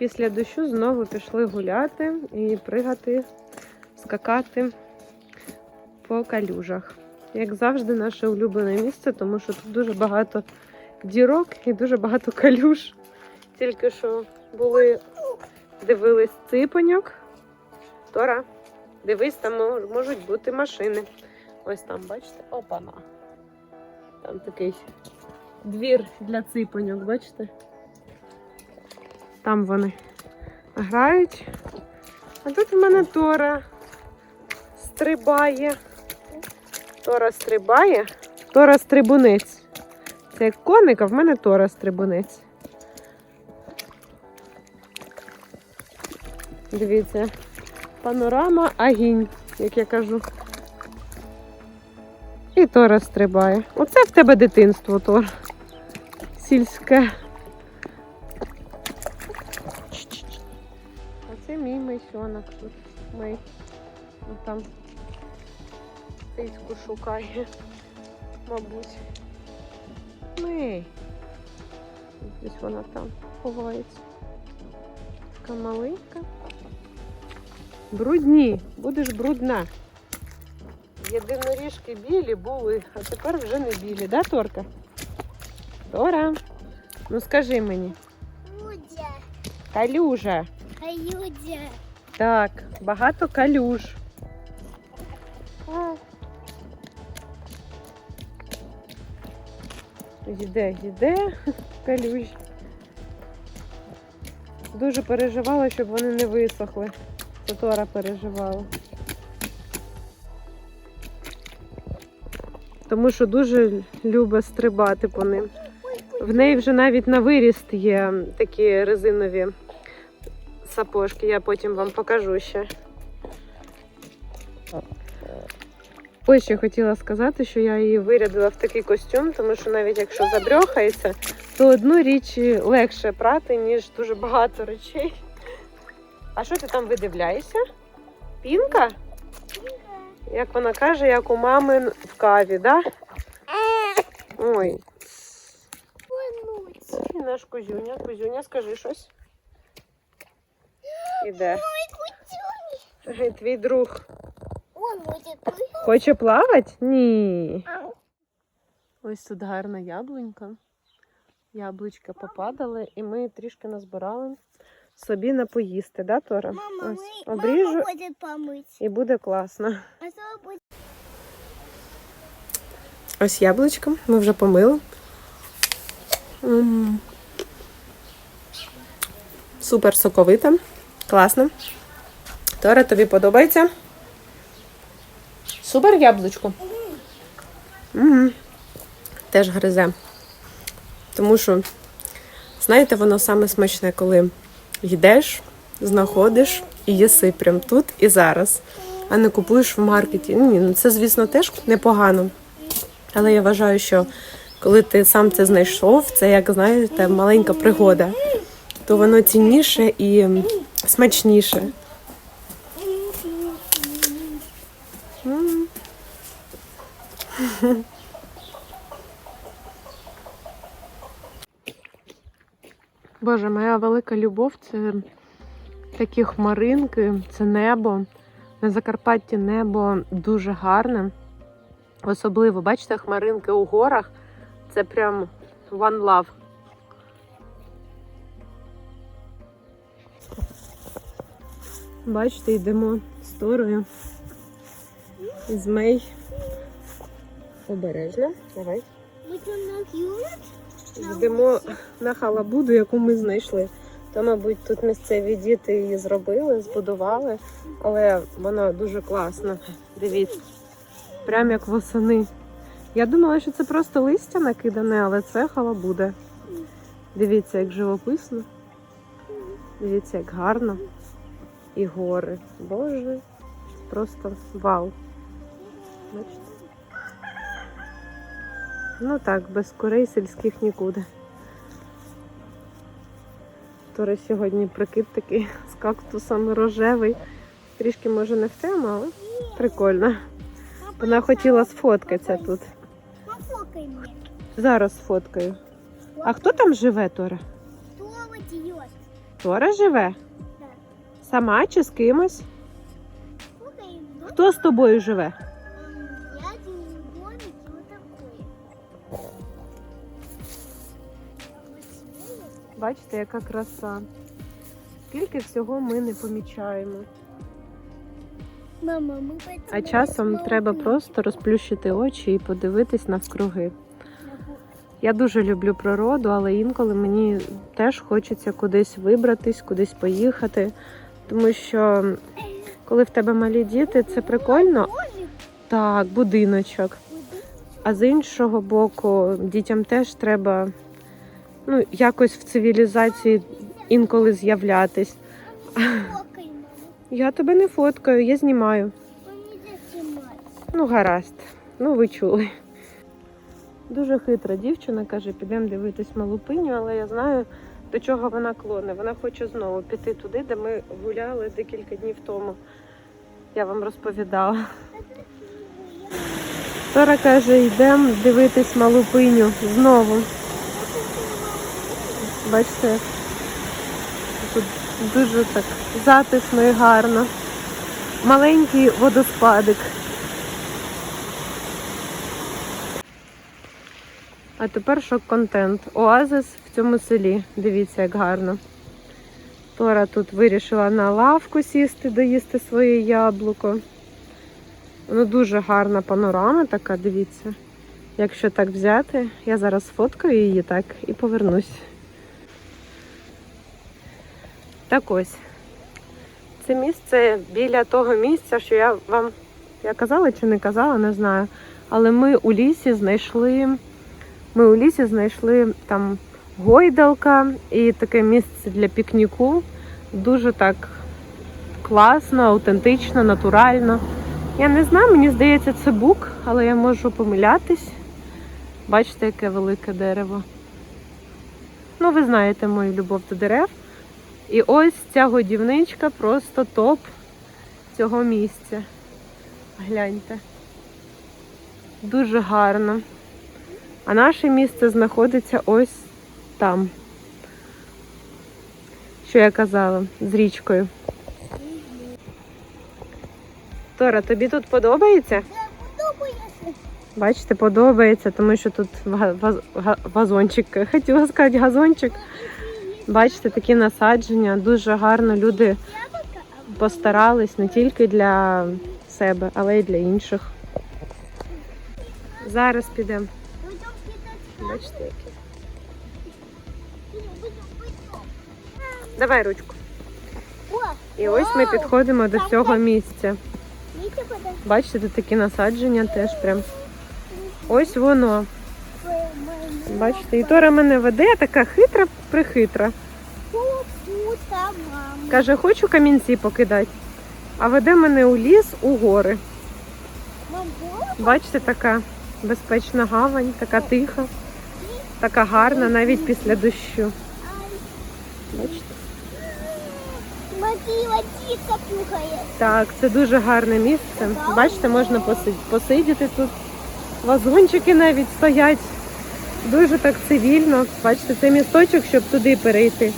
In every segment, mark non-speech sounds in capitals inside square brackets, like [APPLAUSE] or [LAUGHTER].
після дощу знову пішли гуляти і пригати, скакати по калюжах. Як завжди, наше улюблене місце, тому що тут дуже багато дірок і дуже багато калюж. Тільки що були, дивились ципоньок. Тора, дивись, там можуть бути машини. Ось там, бачите? Опана. Там такий двір для ципоньок, бачите? Там вони грають. А тут в мене Тора стрибає. Тора стрибає. Тора стрибунець. Це як коник, а в мене Тора стрибунець. Дивіться. Панорама агінь, як я кажу. І Тора стрибає. Оце в тебе дитинство, Тор. Сільське. мій мийсьонок тут. Мий. Ну, там цицьку шукає, мабуть. [LAUGHS] Мий. Десь вона там ховається. Така маленька. Брудні, будеш брудна. Єдиноріжки білі були, а тепер вже не білі, да, Торка? Тора, ну скажи мені, Людя, калюжа. Людя. Так, багато калюж. Йде, йде калюж. Дуже переживала, щоб вони не висохли. Це переживала. Тому що дуже любить стрибати по ним. В неї вже навіть на виріст є такі резинові сапожки, я потім вам покажу ще. Ось ще хотіла сказати, що я її вирядила в такий костюм, тому що навіть якщо забрьохається, то одну річ легше прати, ніж дуже багато речей. А що ти там видивляєшся? Пінка? Як вона каже, як у мами в каві, да? Ой, Понуть. і наш кузюня. Кузюня, скажи щось. Іде. Ой, Твій друг Хоче плавати? Ні. Ось тут гарна яблунька. Яблучка попадали, і ми трішки назбирали собі на поїсти, да, Тора? Мама, Ось мы, обріжу мама будет помыть. і буде класно. А? Ось яблучко, ми вже помили. М. Супер соковита, класно. Тора, тобі подобається? Супер яблучко. Угу. Теж гризе. Тому що, знаєте, воно саме смачне, коли йдеш, знаходиш і їси прям тут і зараз, а не купуєш в маркеті. Ні, ну це, звісно, теж непогано. Але я вважаю, що коли ти сам це знайшов, це як знаєте, маленька пригода, то воно цінніше і смачніше. Боже, моя велика любов це такі хмаринки, це небо. На Закарпатті небо дуже гарне. Особливо, бачите, хмаринки у горах. Це прям one love. Бачите, йдемо з торою. З Обережно. Давай. Йдемо на халабуду, яку ми знайшли. То, мабуть, тут місцеві діти її зробили, збудували, але вона дуже класна. Дивіться, прям як восени. Я думала, що це просто листя накидане, але це халабуда. Дивіться, як живописно. Дивіться, як гарно. І гори. Боже, просто вау. Бачите? Ну так, без курей сільських нікуди. Тора сьогодні прикид такий з кактусом рожевий. Трішки може не в тему, але прикольно. Вона хотіла сфоткатися тут. Зараз сфоткаю. А хто там живе, Тора? Тора живе? Сама чи з кимось? Хто з тобою живе? Я. А вот сегодня Бачите, яка краса. Скільки всього ми не помічаємо. Мама, мы А часом треба просто розплющити очі і подивитись навкруги. Я дуже люблю природу, але інколи мені теж хочеться кудись вибратись, кудись поїхати. Тому що коли в тебе малі діти, це прикольно. Так, будиночок. А з іншого боку, дітям теж треба ну, якось в цивілізації інколи з'являтись. Я тебе не фоткаю, я знімаю. Ну. Гаразд. Ну, ви чули. Дуже хитра дівчина каже, підемо дивитись малупиню, але я знаю, до чого вона клоне. Вона хоче знову піти туди, де ми гуляли декілька днів тому. Я вам розповідала. Тора каже, йдемо дивитись малупиню знову. Бачите, тут дуже так затишно і гарно. Маленький водоспадик. А тепер шок-контент. Оазис в цьому селі. Дивіться, як гарно. Тора тут вирішила на лавку сісти, доїсти своє яблуко. Воно дуже гарна панорама така, дивіться. Якщо так взяти, я зараз фоткаю її так і повернусь. Так ось. Це місце біля того місця, що я вам я казала чи не казала, не знаю. Але ми у лісі знайшли. Ми у лісі знайшли там гойдалка і таке місце для пікніку. Дуже так класно, аутентично, натурально. Я не знаю, мені здається, це бук, але я можу помилятись. Бачите, яке велике дерево. Ну, ви знаєте мою любов до дерев. І ось ця годівничка просто топ цього місця. Гляньте. Дуже гарно. А наше місце знаходиться ось там. Що я казала з річкою. Тора, тобі тут подобається? Подобається. Бачите, подобається, тому що тут вазончик, [LAUGHS] хотіла сказати газончик. Бачите, такі насадження, дуже гарно люди постарались не тільки для себе, але й для інших. Зараз підемо. Бачите, які. Давай ручку. І ось ми підходимо до цього місця. Бачите, тут такі насадження теж прям. Ось воно. Бачите, і Тора мене веде, така хитра, прихитра. Каже, хочу камінці покидати. А веде мене у ліс, у гори. Бачите, така безпечна гавань, така тиха, така гарна навіть після дощу. Бачите? Так, це дуже гарне місце. Бачите, можна посидіти тут. Вазончики навіть стоять. Дуже так цивільно. Бачите, це місточок, щоб туди перейти.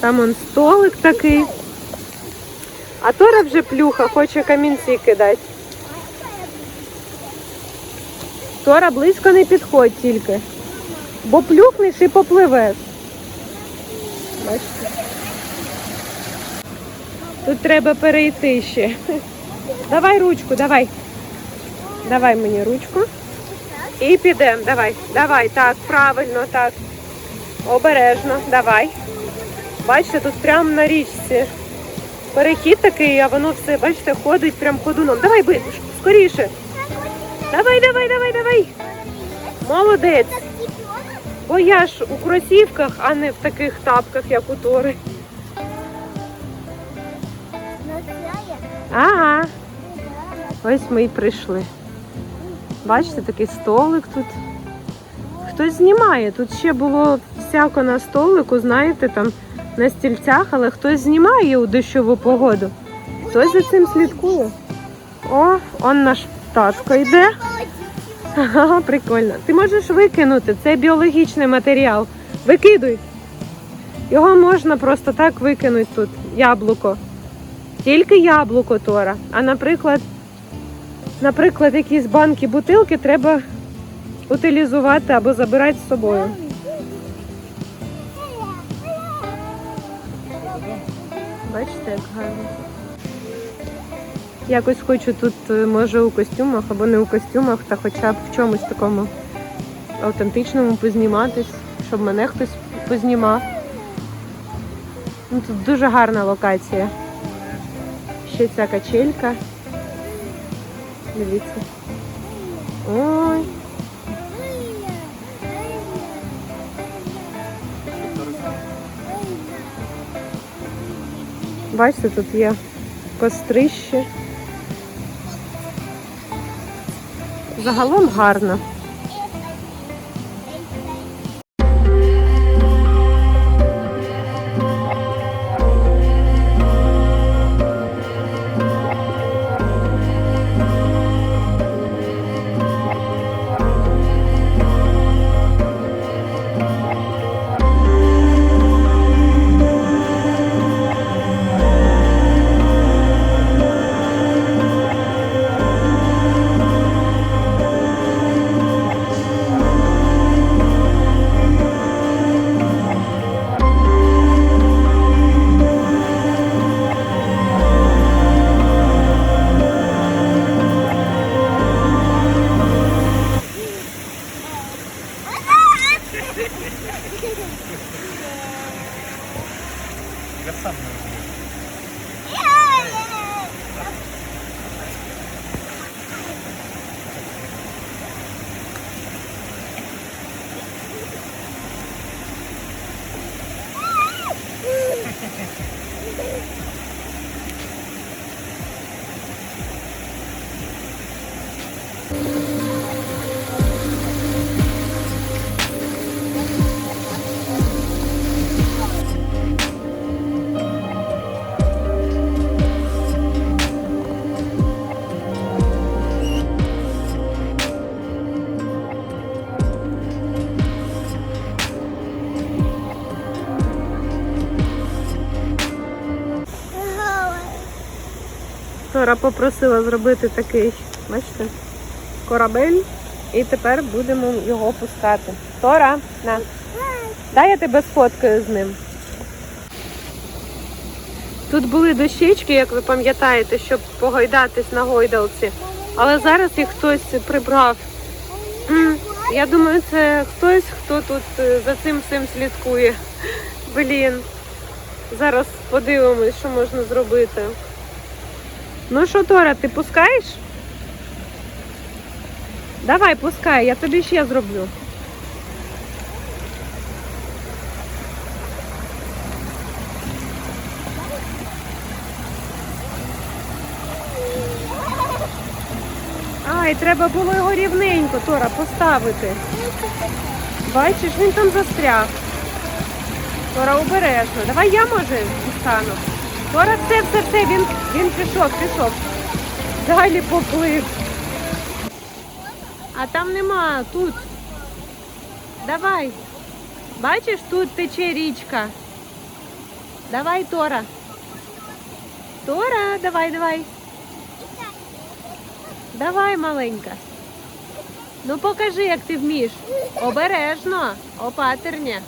Там он столик такий. А Тора вже плюха, хоче камінці кидати. Тора близько не підходь тільки. Бо плюхнеш і попливеш. Бачите? Тут треба перейти ще. Давай ручку, давай. Давай мені ручку. І підемо. Давай. Давай, так, правильно, так. Обережно, давай. Бачите, тут прямо на річці. Перехід такий, а воно все, бачите, ходить прям ходуном. Давай, скоріше. Давай, давай, давай, давай. Молодець. Бо я ж у кросівках, а не в таких тапках, як у Тори. Ага, ось ми й прийшли. Бачите, такий столик тут. Хтось знімає. Тут ще було всяко на столику, знаєте, там на стільцях, але хтось знімає у дощову погоду. Хтось за цим слідкує. О, он наш татко йде. Ага, прикольно. Ти можеш викинути, це біологічний матеріал. Викидуй. Його можна просто так викинути тут, яблуко. Тільки яблуко Тора. А наприклад, наприклад, якісь банки, бутилки треба утилізувати або забирати з собою. Бачите, як гарно. Якось хочу тут, е, може, у костюмах або не у костюмах, та хоча б в чомусь такому автентичному позніматись, щоб мене хтось познімав. Ну, тут дуже гарна локація. Ще ця качелька. Дивіться. Ой, бачите, тут є кострище. Загалом гарно. Тора попросила зробити такий, бачите, корабель. І тепер будемо його пускати. Тора, на. Дай я тебе сфоткаю з ним. Тут були дощечки, як ви пам'ятаєте, щоб погойдатись на гойдалці. Але зараз їх хтось прибрав. Я думаю, це хтось, хто тут е, за цим всім слідкує. Блін. Зараз подивимось, що можна зробити. Ну що, Тора, ти пускаєш? Давай, пускай, я тобі ще зроблю. Ай, треба було його рівненько, Тора, поставити. Бачиш, він там застряг. Тора обережно. Давай я може дістану. Тора, все, все, все, він, він пішов, пішов. Далі поплив. А там нема, тут. Давай. Бачиш, тут тече річка. Давай, Тора. Тора, давай, давай. Давай, маленька. Ну покажи, як ти вмієш. Обережно, опатерня.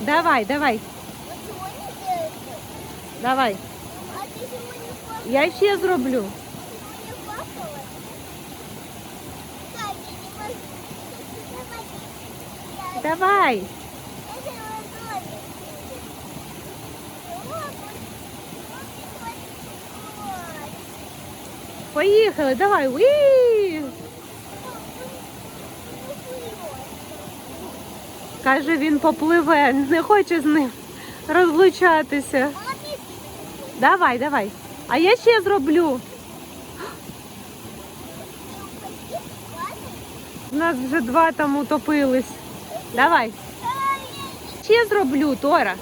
Давай, давай, давай. Я ще зроблю. Давай. Поїхали, давай. Уі! Каже, він попливе, не хоче з ним розлучатися. Давай, давай. А я ще зроблю. У нас вже два там утопились. Давай. Ще зроблю, Тора.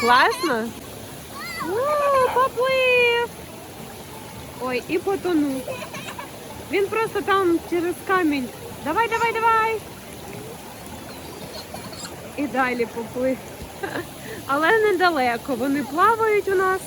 Класно? О, поплив. Ой, і потонув. Він просто там через камінь. Давай, давай, давай. І далі поплив. [LAUGHS] Але недалеко. Вони плавають у нас.